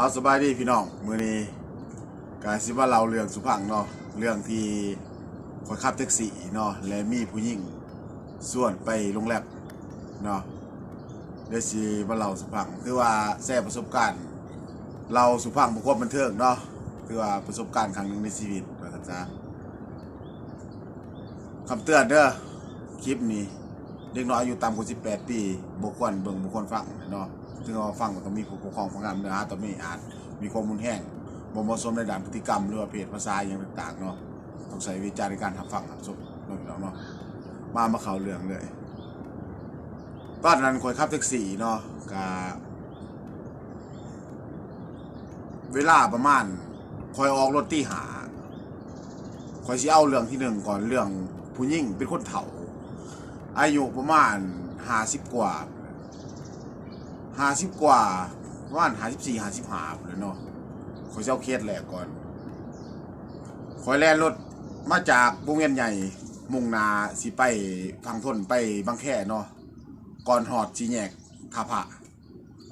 เอาสบายดีพี่น้องมือนี้กาสิว่าเราเรื่องสุพังเนาะเรื่องที่คนขับแท็กซี่เนาะและมีผู้หญิงส่วนไปโรงแรมเนาะเดี๋ยวสิว่าเราสุพังคือว่าแชร์ประสบการณ์ เราสุพังบุคคลบันเทิงเนาะคือว่าประสบการณ์ครั้งหนึ่งในชีวิตว่าซั่นซะคำเตือนเด้อคลิปนี้ ด็กน้อยอายุต่ำกว่า18 ปีบุคคลเบิ่งบุคคลฟังเนาะถึงเอาฟังต้องมีผู้ปกครองฟังกันเนื้อหาต้องมีอาจมีข้อมูลแห้งบ่เหมาะสมในด้านพฤติกรรมหรือว่าเพศภาษาอย่างต่างๆเนาะต้องใช้วิจารณ์ในการทำฟังครับสุดเนาะพี่น้องเนาะมามาเข้าเรื่องเลยตอนนั้นคนขับแท็กซี่เนาะก็เวลาประมาณคอยออกรถตีหาคอยสิเอาเรื่องที่หนึ่งก่อนเรื่องผู้หญิงเป็นคนเฒ่า อายุประมาณห้าสิบกว่าห้าสิบกว่าประมาณห้าสิบสี่ห้าสิบห้าเลยเนาะขอยเจ้าเคสแหลกก่อนขอยแล่นรถมาจากวงเวียนใหญ่มุ่งนาสิไปพังทนไปบางแค่เนาะก่อนหอดสีแยกท่าพระ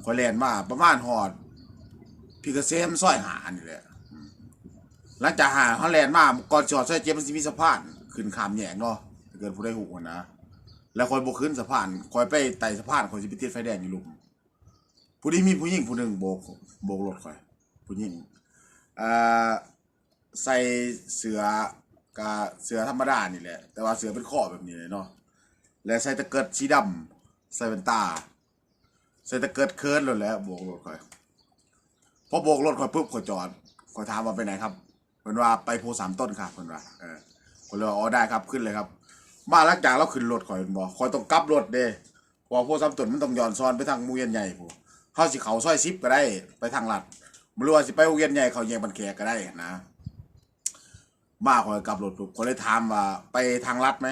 ขอยแล่นมาประมาณหอดพี่เกษมซอยหานี่แหละหลังจากหาเขาแล่นมาก่อนจอดซอยเจ็บมันสิมีสะพานขึ้นขามแยกเนาะเกิดผู้ได้หูนะ แล้วคอยบกขึ้นสะพานคอยไปไต่สะพานคอยจะไปติดไฟแดงอยู่ลุมผู้ที่มีผู้หญิงผู้หนึ่งโบกโบกรถคอยผู้หญิงอ่อใส่เสือกะเสือธรรมดานี่แหละ แต่ว่าเสือเป็นข้อแบบนี้เลยเนาะและใส่ตะเกิดสีดำใส่เป็นตา ใส่ตะเกิดเคิร์นเลยแหล้วโบกรถคอยพอโบกรถคอยปุ๊บคอยจอดคอยถามว่าไปไหนครับเพิ่นว่าไปโพสามต้นครับเพิ่นว่าเออคนเลยว่าอ๋อได้ครับขึ้นเลยครับ มาหลังจากเราขึ้นรถข่อยเป็นบ่ข่อยต้องกลับรถเด้เพอพวกซ้ำต้นมันต้องย้อนซ้อนไปทางมูเวียนใหญ่พู้เฮาสิเขาซอย10ก็ได้ ไปทางลัดบ่รู้ว่าสิไปโรงเรียนใหญ่เขาแยกบันแขกก็ได้นะมาข่อยกลับรถปุ๊บข่อยเลยถามว่าไปทางลัดไหม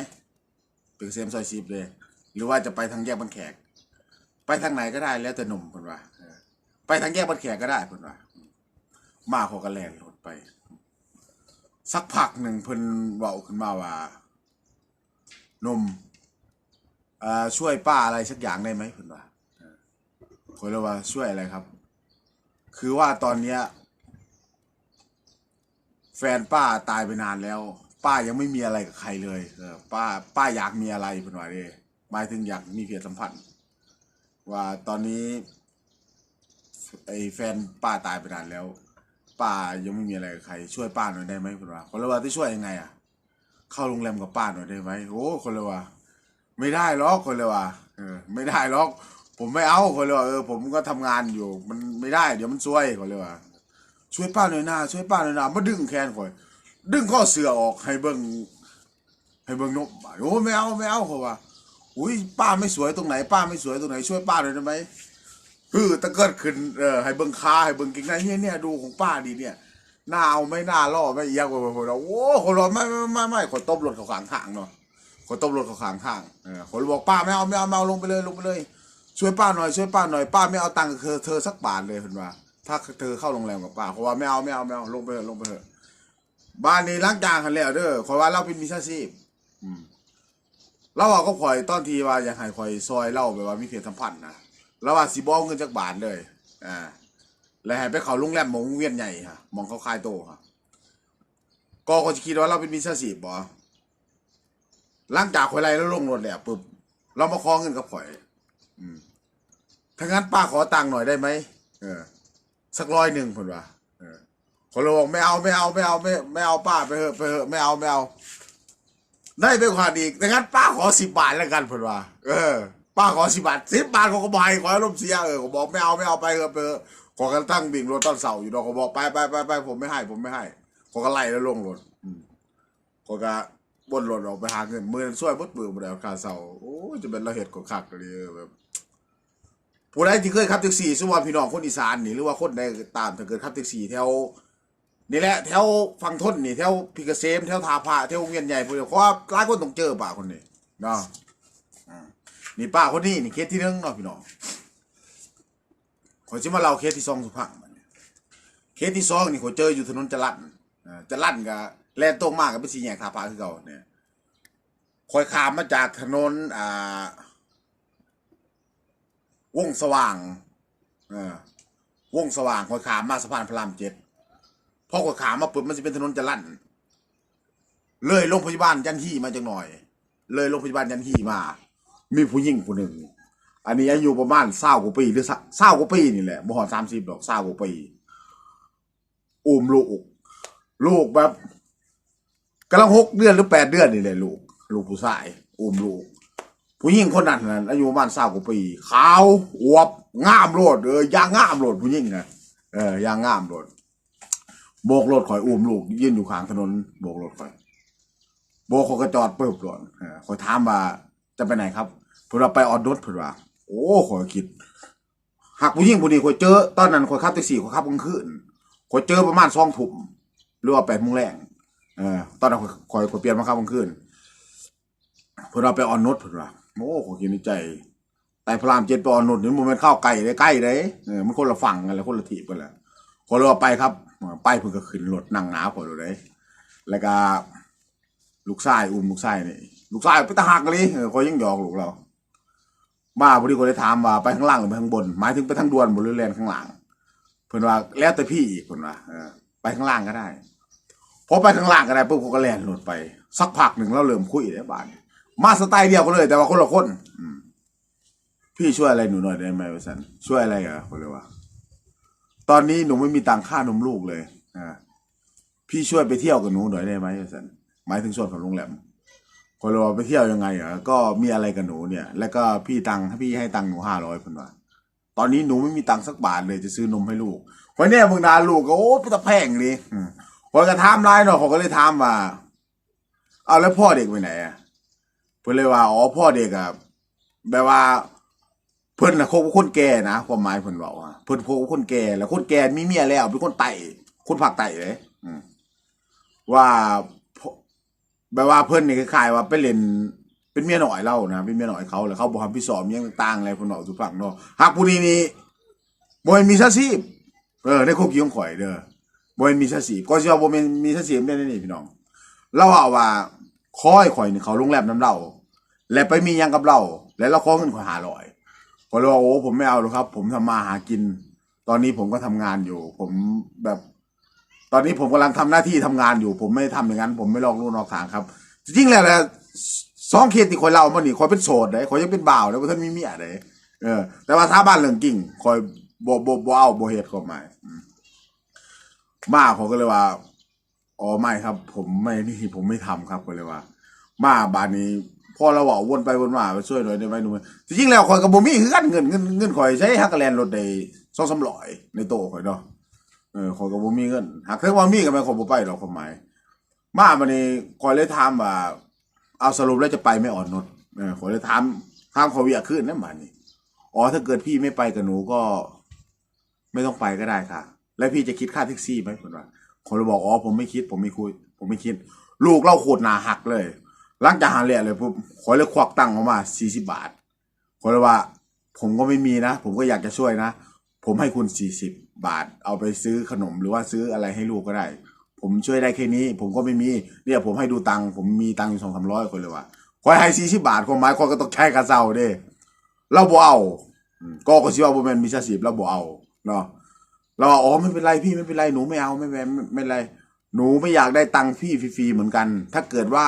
ไปเกษมซอย10เลยหรือว่าจะไปทางแยกบันแขก ไปทางไหนก็ได้แล้วแต่หนุ่มเพิ่นว่าไปทางแยกบันแขกก็ได้เพิ่นว่ามาเขาก็แล่นรถไป สักพักหนึ่งเพิ่นเว้าขึ้นมาว่า นมอ่อช่วยป้าอะไรสักอย่างได้ไหมคุณว่าคนเลยว่าช่วยอะไรครับ คือว่าตอนเนี้ย แฟนป้าตายไปนานแล้ว ป้ายังไม่มีอะไรกับใครเลยเออป้า ป้าอยากมีอะไรคุณว่าเด้หมายถึงอยากมีเพศสัมพันธ์ว่าตอนนี้ ไอ้แฟนป้าตายไปนานแล้ว ป้ายังไม่มีอะไรกับใคร ช่วยป้าหน่อยได้ไหมคุณว่าคนเลยว่าที่ช่วยยังไงอะ เข้าโรงแรมกับป้าหน่อยได้ไหมโอ้คนเลยว่าไม่ได้หรอกคนเลยว่าเออ ไม่ได้หรอก ผมไม่เอาคนเลยว่าเออผมก็ทำงานอยู่ มันไม่ได้ เดี๋ยวมันซวยคนเลยว่าช่วยป้าหน่อยนะช่วยป้าหน่อยนะมาดึงแขนข่อย ดึงข้อเสือออกให้เบิ่งให้เบิ่งนกโอ้ไม่เอาไม่เอาเขาว่าอุ้ยป้าไม่สวยตรงไหน ป้าไม่สวยตรงไหนช่วยป้าหน่อยได้ไหมฮือตะเกิดขึ้นเออให้เบิ่งขาให้เบิ่งกิ่งในเนี่ยเนี่ยดูของป้าดีเนี่ย หน้าเอาไม่น้าล่อไม่เอียงไปหมดแล้วโอ้คนรอไม่ไม่ไม่ไม่คนตบรถเขาขางทางเนาะคนตบรถเขาขางทางเออคนบอกป้าไม่เอาไม่เอาไม่เอาลงไปเลยลงไปเลย ช่วยป้าหน่อยช่วยป้าหน่อยป้าไม่เอาตังค์เธอเธอสักบาทเลยเห็นว่า ถ้าเธอเข้าโรงแรมกับป้าเขาว่าไม่เอาไม่เอาไม่เอาลงไปเถอะลงไปเถอะบ้านนี้ล้างจานกันแล้วเด้อขอว่าเราเป็นมิชาชีพเราว่าก็ข่อยตอนทีว่าอยากให้ข่อยซอยเล่าแบบว่ามีเพศสัมพันธ์นะแล้วว่าสิบอาเงินจากบาทเลยอ่า แล้วให้ไปเขาโรงแรมมองเวียนใหญ่ค่ะมองเขาคายโตค่ะก็ก็จะคิดว่าเราเป็นมิจฉาชีพบ่หลังจากข่อยไล่แล้วลงรถแล้วปุ๊บเรามาขอเงินกับข่อย อืมถ้างั้นป้าขอตังค์หน่อยได้ไหมเออ สักร้อยหนึ่งเพิ่นว่าเออคนเราบอกไม่เอาไม่เอาไม่เอาไม่ไม่เอาป้าไปเถอะไปเถอะไม่เอาไม่เอา ได้ไปกว่าอีกถ้างั้นป้าขอสิบบาทแล้วกันเพิ่นว่าเออ ป้าขอสิบบาทสิบบาทเขาก็บอยขออารมณ์เสียเออเขาบอกไม่เอาไม่เอาไปเถอะไปเถอะ ขอกันตั้งบิ่งรถตอนเสาอยู่ดอกเขาบอกไปไปไปไปผมไม่ให้ ผมไม่ให้ขอก็ไล่แล้วลงรถอืมขอก็บนรถออกไปหาเงินมือช่วยบดมือมาแล้วค่าเสาโอ้จะเป็นระเหตุของคักเลยแบบผู้ใดที่เคยขับแท็กซี่สมมติว่าพี่น้องคนอีสานนี่หรือว่าคนใดตามถ้าเกิดขับแท็กซี่แถวนี่แหละแถวฝั่งทนนี่แถวพิกเกษมแถวทาพระแถววงเวียนใหญ่พวกนี้เพราะว่าหลายคนต้องเจอป่าคนนี้เนาะนี่ป้าคนนี้นี่เคสที่หนึ่งเนาะพี่น้อง อยจะมาเล่าเคสที่สองสุพังเคสที่สองนี่ขอยเจออยู่ถนนจรัญอ่าจรัญก็แล่นตรงมากกับเป็นสี่แยกทาพาคือเก่าเนี่ยคอยขามมาจากถนนอ่าวงสว่างเออวงสว่างคอยขามมาสะพานพระรามเจ็ดพอคอยขามมาปุ๊บมันจะเป็นถนนจะลั่นเลยโรงพยาบาลยันฮีมาจังหน่อย เลยโรงพยาบาลยันฮีมา มีผู้หญิงคนหนึ่ง อันนี้อายุประมาณเศร้ากว่าปีหรือเศร้ากว่าปีนี่แหละบ่หอดสามสิบดอกเศร้ากว่าปีอุ้มลูกลูกแบบกำลังหกเดือนหรือแปดเดือนนี่แหละลูก ลูกผู้ชายอุ้มลูก ผู้หญิงคนนั้นนะอายุประมาณเศร้ากว่าปีขาวอวบงามโลดเออยางงามโลดผู้หญิงนะเออยางงามโลดโบกรถข่อยอุ้มลูกยืนอยู่ข้างถนนโบกรถข่อยโบกเขาก็จอดเปึ๊บก่อนเออข่อยถามว่าจะไปไหนครับเพิ่นว่าไปออดรถเพิ่นว่า โอ้ข่อยคิดหากผู้หญิงผู้นี้ข่อยเจอตอนนั้นข่อยขับแท็กซี่ข่อยขับกลางคืนข่อยเจอประมาณ2ทุ่มหรือว่า8โมงแรงเออตอนนั้นข่อยข่อยข่อยเปลี่ยนมาขับกลางคืนเพิ่นว่าไปออนรถเพิ่นว่าโอ้ข่อยคิดในใจแต่พระรามเจ็ดไปออนรถนี่มันเป็นข้าวไก่ได้ใกล้เลยเออมันคนละฝั่งกันแล้วคนละทีกันแหละข่อยเลยว่าไปครับไปเพิ่นก็ขึ้นรถนั่งหนาข่อยเลยแล้วก็ลูกชายอุ้มลูกชายนี่ลูกชายไปตะหักเลยเออคอยยังหยอกลูกเรา บ้าพอดีคนได้ถามว่าไปข้างล่างหรือไปข้างบน หมายถึงไปทางด่วนบนหรือแลนข้างหล่างเพิ่นว่าแล้วแต่พี่อีกเพิ่นว่าไปข้างล่างก็ได้พอไปข้างล่างก็ได้ปุ๊บเขาก็แล่นรถไป สักพักหนึ่งเราเริ่มคุยได้บ้านมาสไตล์เดียวกันเลย แต่ว่าคนละคนพี่ช่วยอะไรหนูหน่อยได้ไหมวะสันช่วยอะไรอะคนเลยว่าตอนนี้หนูไม่มีตังค่านมลูกเลยอ่าพี่ช่วยไปเที่ยวกับหนูหน่อยได้ไหมวะสันหมายถึงส่วนของโรงแรม คนเราไปเที่ยวยังไงอะก็มีอะไรกับหนูเนี่ย แล้วก็พี่ตังค์ให้พี่ให้ตังค์หนูห้าร้อยคนว่าตอนนี้หนูไม่มีตังค์สักบาทเลยจะซื้อนมให้ลูกคนนี้มึงนาลูกก็โอ้ไปตะแพงเลยอืมคนก็ถามไลน์เนาะเขาก็เลยถามว่าเอาแล้วพ่อเด็กไปไหนอะเพิ่อนเลยว่าอ๋อพ่อเด็กอะแบบว่าเพิ่นน่ะคบกับคนแก่นะความหมายเพิ่อนบอกว่าเพิ่อนคบกับคนแก่แล้วคนแก่มีเมียแล้วเป็นคนไต่คนผักไต่เลยว่า แบบว่าเพิ่นนี่คล้ายๆว่าไปเล่นเป็นเมียหน่อยเล่านะเป็นเมียหน่อยเขาแล้วเขาบอกทำพี่สอมยังต่างๆอะไรพิ่นบอกทุกฝั่งเนาะหากผู้นี้นี่บ่แม่นมีซาซีเออในคุกกี้ของข่อยเด้อบ่แม่นมีซาซีก็สิว่าบ่แม่นมีซาซีพแม่นนี่พี่น้องเราเอาว่าคอยข่อยนี่เขาโรงแรมน้ำเราและไปมียังกับเราแล้วเราขอเงินข่อย500ข่อยเลยว่าโอ้ผมไม่เอาหรอกครับ ผมทำมาหากิน ตอนนี้ผมก็ทำงานอยู่ ผมแบบ ตอนนี้ผมกำลังทำหน้าที่ทำงานอยู่ ผมไม่ทำอย่างนั้น ผมไม่ลอกลู่นอกทางครับจริงๆแล้วแหละสองเคสที่คอยเล่ามานี่คอยเป็นโสดเลยคอยยังเป็นบ่าวเลยว่าท่านมีเมียเลยเออ แต่ว่าถ้าบ้านเรื่องจริงคอยบ่บ่บ่เอาบ่เฮ็ดเข้ามามาผมก็เลยว่าอ๋อไม่ครับ ผมไม่นี่ผมไม่ทำครับก็เลยว่า มาบ้านนี้พอเราบอกวนไปวนมาไปช่วยหน่อยได้ไหมหนูจริงๆแล้วคอยกับบ่มีคือกันเงินเงินเงินคอยใช้ฮักแลนรถได้สองสามร้อยในโต๊ะคอยเนาะ เออขอยก็บ่มีเงินหากถึงว่ามีก็ไม่ขอยบ่ไปหรอกความหมาย มาบัดนี้ขอยเลยถามว่าเอาสรุปแล้วจะไปไม่อ่อนนดเออขอยเลยถามถามเขาเวียขึ้นนั่นบัดนี้อ๋อถ้าเกิดพี่ไม่ไปกับหนูก็ ไม่ต้องไปก็ได้ค่ะ แล้วพี่จะคิดค่าแท็กซี่ไหมผมว่าคนเลยบอกอ๋อผมไม่คิด ผมไม่คุย ผมไม่คิด ลูกเล่าโคตรหนาหักเลยหลังจากหาเรียเลยปุ๊บขอยเลยควักตังค์ออกมาสี่สิบบาทขอเลยว่า ผมก็ไม่มีนะ ผมก็อยากจะช่วยนะ ผมให้คุณสี่สิบบาท เอาไปซื้อขนมหรือว่าซื้ออะไรให้ลูกก็ได้ ผมช่วยได้แค่นี้ ผมก็ไม่มีเนี่ยผมให้ดูตังค์ผมมีตังค์อยู่สองสามร้อยคนเลยว่าคอยให้สี่สิบบาทความหมายคอยก็ต้องใช้กระเซาเด้เราบ่เอาก็ก็สิว่าบ่แม่นมิจฉาชีพเราบ่เอาเนาะเราอ๋อไม่เป็นไรพี่ไม่เป็นไรหนูไม่เอาไม่เป็นไม่ไม่เป็นไร หนูไม่อยากได้ตังค์พี่ฟรีๆเหมือนกัน ถ้าเกิดว่า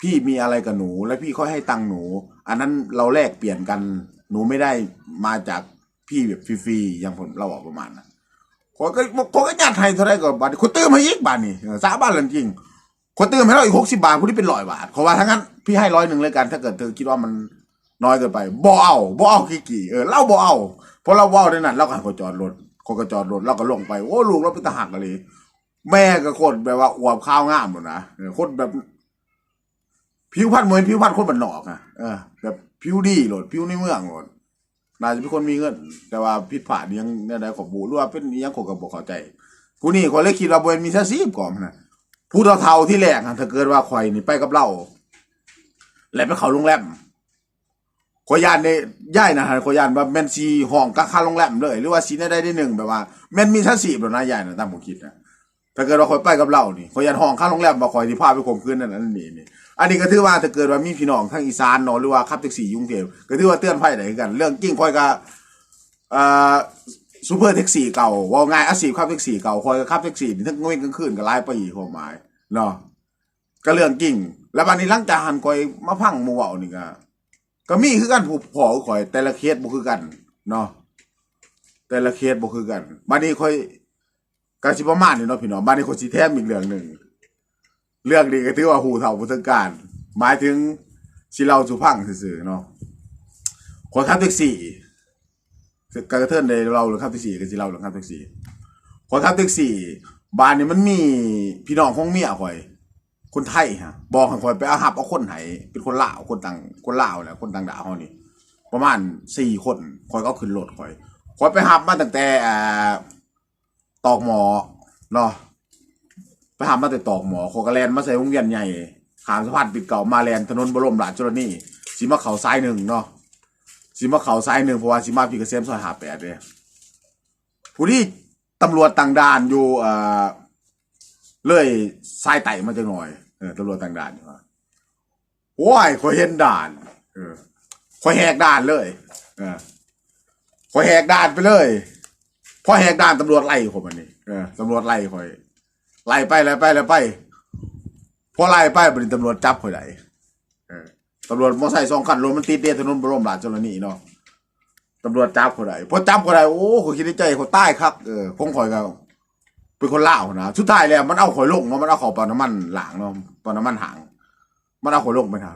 พี่มีอะไรกับหนู แล้วพี่ค่อยให้ตังค์หนู อันนั้นเราแลกเปลี่ยนกัน หนูไม่ได้มาจาก พี่แบบฟรีๆอย่างผมเราบอกประมาณนั้นคนก็คนก็ยัดให้เท่าไรก็บาทคนเติมให้อีกบาทนี่สาบานเรื่องจริงคนเติมให้เราอีกหกสิบาทคนที่เป็นร้อยบาทเขาว่าทั้งนั้นพี่ให้ร้อยหนึ่งเลยกัน ถ้าเกิดเธอคิดว่ามันน้อยเกินไปบ่เอาบ่เอากี่กี่เออเราบ่เอาเพราะเราบ่เอาในนั้นเราก็ให้คนจอดรถคนก็จอดรถเราก็ลงไปโอ้ลูกเราเป็นทหารกันเลยแม่ก็คนแบบว่าอวบข้าวงามหมดนะคนแบบผิวพรรณเหมือนผิวพรรณคนบ้านนอกอะเออแบบผิวดีโหลดผิวในเมืองโหลด น่าจะเป็นคนมีเงิน แต่ว่าผิดพลาดยังเนี่ยได้ขอบบูหรือว่าเป็นยังขอกับบอกเข้าใจกูนี่คนเลยคิดว่าบนมีซาซีบก่อนนะผู้เฒ่าๆที่แรกถ้าเกิดว่าข่อยนี่ไปกับเราแล้วไปเขาโรงแรมขอยานเนี่ยย่ายนะฮะขอยยานว่าแมนซีห้องกับค่าโรงแรมเลย หรือว่าซีได้ได้หนึ่งแบบว่าแมนมีซาซีบแล้วนะย่ายนะตามผมคิดนะถ้าเกิดว่าคอยไปกับเรานี่คอยยันห้องค่าโรงแรมมาคอยที่พาไปข่มขืนนั่นนั่นนี่นี่ อันนี้ก็ถือว่าถ้าเกิดว่ามีพี่น้องทางอีสานเนาะหรือว่าขับแท็กซี่ยกรุงเทพก็ถือว่าเตือนภัยได้คือกัน เรื่องจริงคอยก็เอ่อซูเปอร์แท็กซี่เก่าว่าง่ายอาชีพขับแท็กซี่เก่าคอยก็ขับแท็กซี่นี่ทั้งเว้นกลางคืนก็หลายปีความหมายเนาะก็เรื่องจริงแล้วบัดนี้หลังจากหันคอยมาพังหมู่เว้านี่ก็ก็มีคือกันผู้พอคอย แต่ละเคสบ่คือกันเนาะแต่ละเคสบ่คือกันบัดนี้คอยก็สิประมาณนี้เนาะพี่น้องบัดนี้คอยสิแถมอีกเรื่องหนึ่ง เรื่องนี้ก็ถือว่าหูเฒ่าบ่ถึงการ หมายถึงสิเล่าสู่ฟังซื่อๆเนาะคนขับแท็กซี่การกระเทินในเราหรือขับแท็กซี่กันสิเราหรือขับแท็กซี่คนขับแท็กซี่บ้านนี้มันมีพี่น้องของเมียข่อย คนไทยฮะบอกให้ข่อยไปเอาหับเอาคนไหนเป็นคนลาวคนต่างคนลาวแหละคนต่างดาวเฮานี่ประมาณสี่คนข่อยก็ขึ้นรถข่อยข่อยไปหับมาตั้งแต่อตอกหมอเนาะ ไปหับมาแต่ตอกหมอข่อยก็แลนมาใส่วงเวียนใหญ่ขามสะพานปิดเก่ามาแลนถนนบรมราชชนนีสิมาเขาซ้ายหนึ่งเนาะสิมาเขาซ้ายหนึ่งเพราะว่าสิมาพี่เกษมซอยหาแปดเลยผู้ที่ตำรวจต่างด่านอยู่เอ่อเลยซ้ายไต่มาจังหน่อยเออตำรวจต่างด่านอยู่ว่าโอ้ยขอยเห็นด่านเออขอยแหกด่านเลยเออขอยแหกด่านไปเลยพอแหกด่านตำรวจไล่ผมอันนี้เออตำรวจไล่ขอย ไล่ไปไล่ไปไล่ไปพอไล่ไปบริตำรวจจับข่อยได้เออตำรวจมอไซค์สองคันรถมันติดเดียถนนบรมราชชนนีเนาะตำรวจจับคนใดพอจับคนใดโอ้เขาคิดในใจเขาใต้ครับเออพงข่อยก็เป็นคนล่าวนะสุดท้ายแล้วมันเอาข่อยลงเนาะมันเอาเขอปาน้ำมันหลางเนาะปาน้ำมันหางมันเอาข่อยลงไปนะ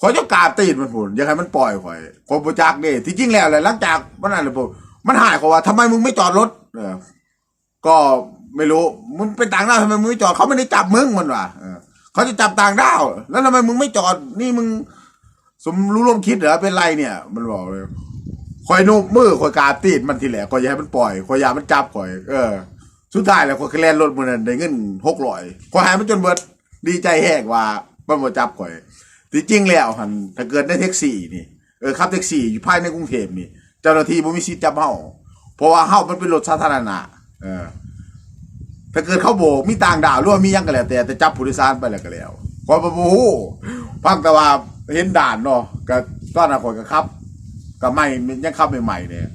ข่อยจะกาบตีนมันผลอยังไงมันปล่อยข่อยข่อยบจักเด้ที่จริงแล้วเลยหลังจากมันอะไรปุ๊บมันหายเขาว่าทำไมมึงไม่จอดรถเออก็ ไม่รู้มึงเป็นต่างด้าวทำไมมึงไม่จอดเขาไม่ได้จับมึงมันว่ะเออเขาจะจับต่างด้าวแล้วทำไมมึงไม่จอด นี่มึง สมรู้ร่วมคิดเหรอเป็นไรเนี่ย มันบอกเลยคอยนุ่มมือคอยกาตีดมันทีแหละคอยอยาให้มันปล่อยคอยอยามันจับคอย เออ สุดท้ายแล้วคอยแล่นรถมันนั้นได้เงินหกร้อยคอยหายมันจนเบิดดีใจแหกว่ามันมาจับคอยที่จริงแล้วหันถ้าเกิดได้แท็กซี่นี่เออขับแท็กซี่อยู่ภายในกรุงเทพนี่ เจ้าหน้าที่บ่มีสิทธิ์จับเฮาเพราะว่าเฮามันเป็นรถสาธารณะเออ ถ้าเกิดเขาโบกมีต่างดาวหรือว่ามียังก็แล้วแต่แต่จับผู้โดยสารไปแล้วก็แล้วพอบ่ฮู้พังแต่ว่าเห็นด่านเนาะก็ตอนนั้นข่อยก็ขับก็ไม่ยังขับใหม่ๆเนี่ย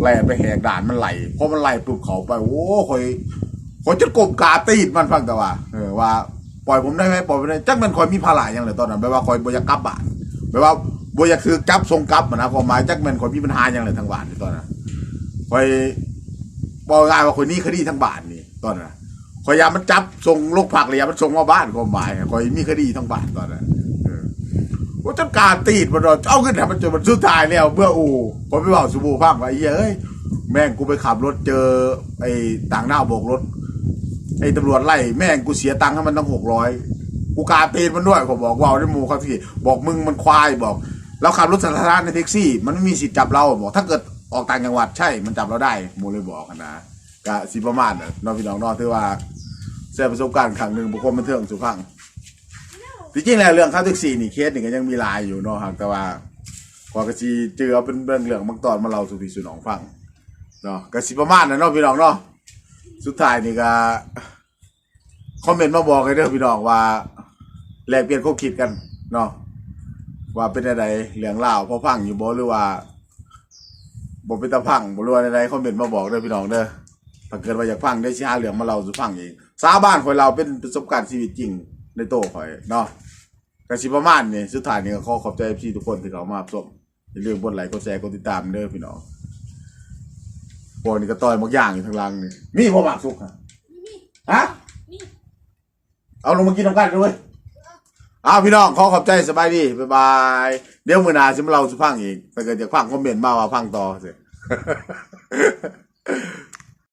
แล่ไปแหกด่านมันไหลเพอมันไหลปุ๊บเขาไปโอ้ข่อยข่อยจะกบกาตีดมันฟังแต่ว่าเออว่าปล่อยผมได้ไหมปล่อยผมได้จักมันข่อยมีภาระหยังเลยตอนนั้นแปลว่าข่อยบอยากลับบ้านแปลว่าบอยากคือจับส่งกลับนะความหมายจักมันข่อยมีปัญหาหยังเลยทางบ้านในตอนนั้นข่อยบอกง่ายว่าข่อยหนี่คดีทางบ้านนี่ตอนนั้น ข่อยยามมันจับส่งลูกผักเลยมันส่งมาบ้านก็หมายข่อยมีคดีทั้งบ้านตอนนั้นว่าจัดการตีดมันเนเอาขึ้นแต่มันจนมันสุดท้ายแล้วเบื่ออูผมไปบอกสุบูฟังว่าไอ้เยอ้ยแม่งกูไปขับรถเจอ ไอ้ต่างหน้าโบกรถ ไอ้ตำรวจไล่แม่งกูเสียตังค์ให้มันตั้งหกร้อยกูกาตีนมันด้วยผมบอกว่าได้มูเขาที่บอกมึงมันควายบอกเราขับรถสาธารณะในแท็กซี่ มันไม่มีสิทธิ์จับเราบอก ถ้าเกิดออกต่างจังหวัดใช่มันจับเราได้มูเลยบอกนะก็สิประมาณน่ะเน้องพี่น้องเนอกที่ว่า แชร์ประสบการณ์ครั้งหนึ่งบุคคลบันเทิงสุขังที่จริงแล้วเรื่องข้าวแท็กซี่นี่เคสนี่ก็ยังมีลายอยู่เนาะครับแต่ว่าพอกระชีเจอเอาเป็นเรื่องเรื่องบางตอนมาเราสู่พี่สู่น้องฟังเนาะกระสีประมาณนั้นเนาะพี่น้องเนาะสุดท้ายนี่ก็คอมเมนต์มาบอกกันเด้อพี่น้องว่าแลกเปลี่ยนความคิดกันเนาะว่าเป็นอะไรเรื่องเล่าวพอพังอยู่บ่หรือว่าบ่เป็นตาพังบ่รู้อะไรคอมเมนต์มาบอกเด้อพี่น้องเด้อ ถ้าเกิดว่าอยากฟังได้สิหาเรื่องมาเล่าสู่ฟังเองสาบ้านข่อยเราเป็นประสบการณ์ชีวิตจริงในโตข่อยเนาะก็สิประมาณนี้สุดท้ายนี้ก็ขอขอบใจพี่ทุกคนที่เขามารับชมอย่าลืมกดไลค์กดแชร์กดติดตามเด้อพี่น้องพวกนี้ก็ต่อยบางอย่างอยู่ทางหล่างนี่มีบ่มากสุกฮะฮะเอาลงมากินทำกันด้วยอ้าวพี่น้องขอขอบใจสบายดีบ๊ายบายเดี๋ยวมื้อหน้าสิมาเล่าสู่ฟังอีกถ้าเกิดอยากฟังคอมเมนต์มาว่าฟังต่อสิ